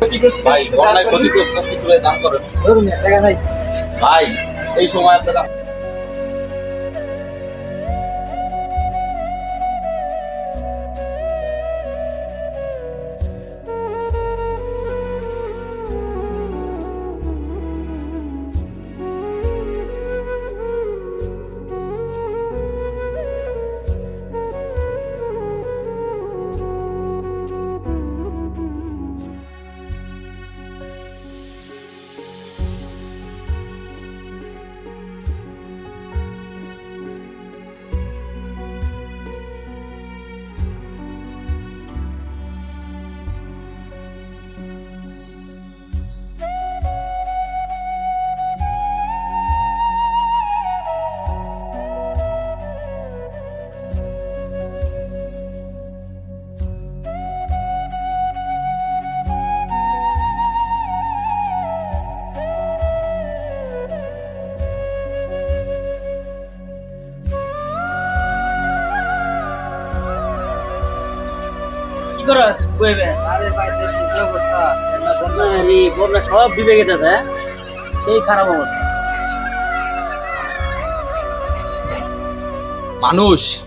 ভাই বন্যায় ক্ষতিগ্রস্ত কিছু দান করেন। ভাই এই সময় আপনারা সব গেছে হ্যাঁ? সেই খারাপ অবস্থা। মানুষ,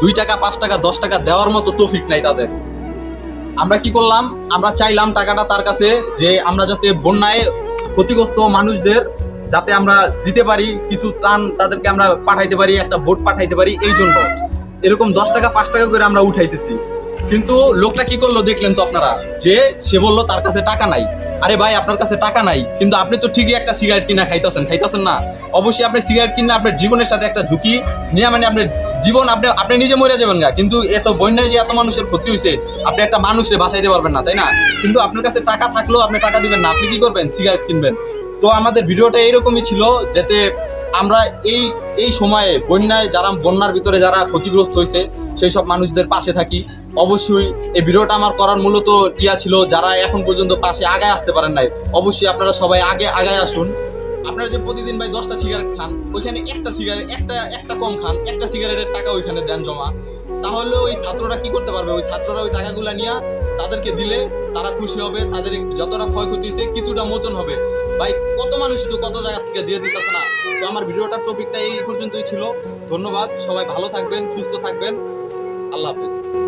দুই টাকা, পাঁচ টাকা, দশ টাকা দেওয়ার মতো তৌফিক নাই তাদের। আমরা কি করলাম? আমরা চাইলাম টাকাটা তার কাছে যে আমরা যাতে বন্যায় ক্ষতিগ্রস্ত মানুষদের যাতে আমরা দিতে পারি, কিছু ত্রাণ তাদেরকে আমরা পাঠাইতে পারি, একটা ভোট পাঠাইতে পারি, এই জন্য। এরকম দশ টাকা, পাঁচ টাকা করে আমরা উঠাইতেছি। কিন্তু লোকটা কি করল দেখলেন তো আপনারা? যে সে বলল, তার কাছে টাকা নাই। আরে ভাই, আপনার কাছে টাকা নাই, কিন্তু আপনি তো ঠিকই একটা সিগারেট কিনা খাইতেছেন খাইতেছেন না। অবশ্যই আপনি সিগারেট কিনে আপনার জীবনের সাথে একটা ঝুঁকি নিয়ে মানে আপনার জীবন আপনি আপনি নিজে মরে যাবেন না কিন্তু এত বন্যায় যে এত মানুষের ক্ষতি হয়েছে আপনি একটা মানুষের বাঁচাইতে পারবেন না, তাই না? কিন্তু আপনার কাছে টাকা থাকলেও আপনি টাকা দিবেন না, আপনি কি করবেন? সিগারেট কিনবেন। তো আমাদের ভিডিওটা এরকমই ছিল, যাতে আমরা এই এই সময়ে বন্যায় যারা, বন্যার ভিতরে যারা ক্ষতিগ্রস্ত হয়েছে, সেই সব মানুষদের পাশে থাকি। অবশ্যই এই ভিডিওটা আমার করার মূলত ইয়া ছিল যারা এখন পর্যন্ত পাশে আগায় আসতে পারেন নাই। অবশ্যই আপনারা সবাই আগে আগায় আসুন। আপনারা যে প্রতিদিন ভাই দশটা সিগারেট খান, ওইখানে একটা সিগারেট একটা একটা কম খান, একটা সিগারেটের টাকা ওইখানে দেন জমা। তাহলে ওই ছাত্ররা কি করতে পারবে? ওই ছাত্ররা ওই টাকাগুলো নিয়ে তাদেরকে দিলে তারা খুশি হবে, তাদের যতটা ক্ষয়ক্ষতি হয়েছে, কিছুটা মোচন হবে। ভাই, কত মানুষ তো কত জায়গা থেকে দিয়ে দিতেছে না? তো আমার ভিডিওটার টপিকটা এই পর্যন্তই ছিল। ধন্যবাদ, সবাই ভালো থাকবেন, সুস্থ থাকবেন। আল্লাহ হাফিজ।